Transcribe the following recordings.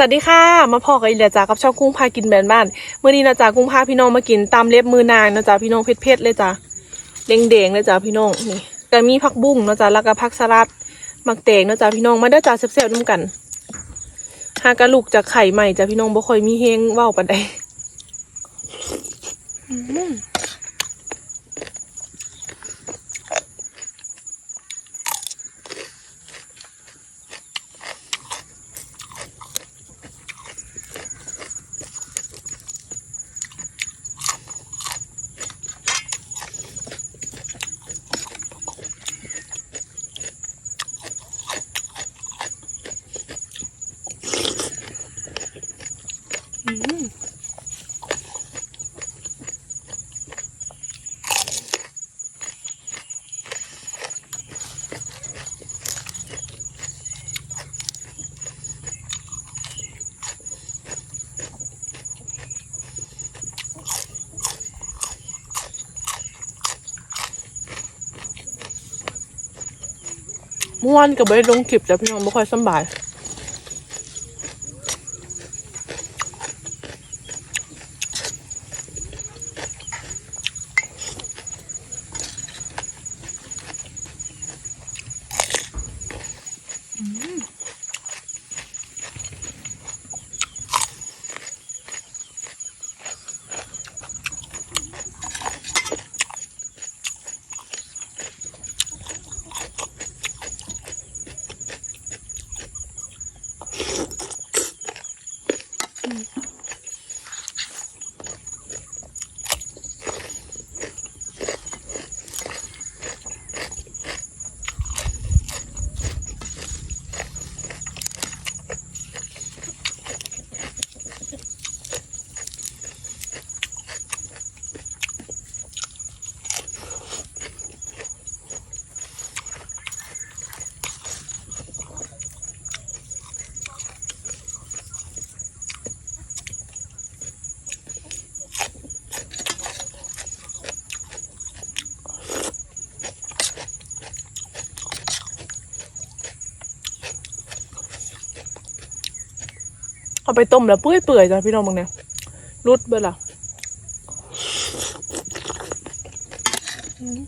สวัสดีค่ะ มาพอกับอีเหลียจ้ากับช่องกุ้งพากินแบนบ้านเมื่อนี้นะจ๊ะกุ้งพาพี่น้องมากินตามเล็บมือนางนะจ๊ะพี่น้องเผ็ดๆเลยจ้ะแดงๆเลยจ้ะพี่น้องนี่ก็มีผักบุ้งนะจ๊ะแล้วก็ผักสลัดมักแตงนะจ๊ะพี่น้องมาได้จ้าแซ่บๆน้ำกันหากระลูกจากไข่ใหม่จ้ะพี่น้องบ่ค่อยมีเฮงว้าวปานใด มื่อวานกับไปลงคลิปแต่พี่น้องไม่ค่อยสบาย เอาไปต้มแล้วเปื่อยเปื่อยๆจ้ะพี่น้องบางเนี่ยรุดเบิดล่ะอืม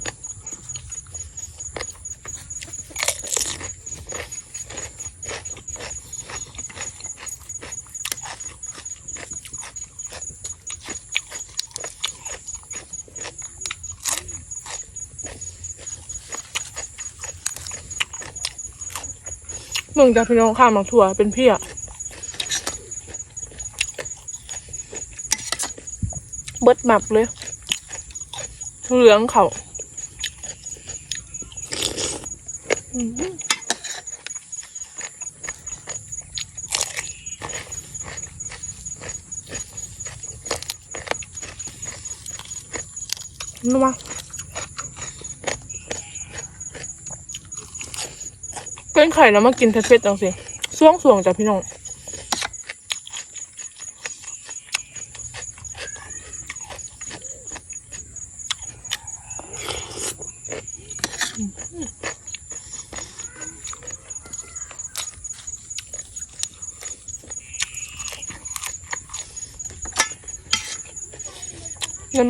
มึงจะพี่น้องข้าวหมักถั่วเป็นเพี่อ เบิดหมักเลย เหลืองเขาอืมนัวเป็นไข่แล้วมากินเผ็ดๆจังสิส่วงสวงๆจ้ะพี่น้อง เงิน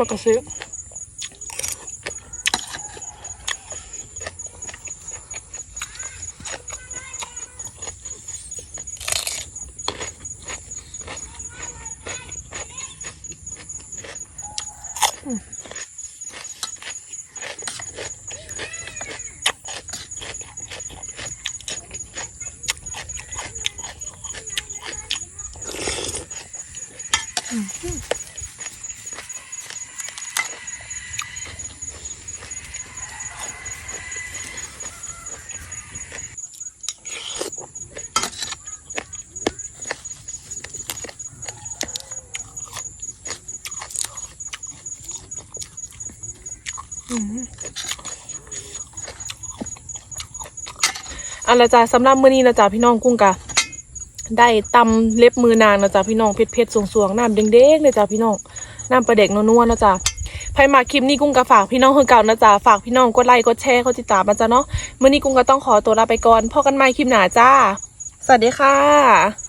ออืมอืมเอาละจ้ะสำหรับมื้อนี้นะจ๊ะพี่น้องกุ้งกะได้ตำเล็บมือนางนะจ๊ะพี่น้องเผ็ดเผ็ดๆสวงๆน้ำเด้งๆเลยจ้ะพี่น้องน้ำปลาเด็กนัวๆนะจ๊ะใครมาคลิปนี้กุ้งก็ฝากพี่น้องคือเก่านะจ๊ะฝากพี่น้องกดไลค์กดแชร์กดติดตามมาจ้ะเนาะมื้อนี้กุ้งก็ต้องขอตัวลาไปก่อนพบกันใหม่คลิปหน้าจ้า สวัสดีค่ะ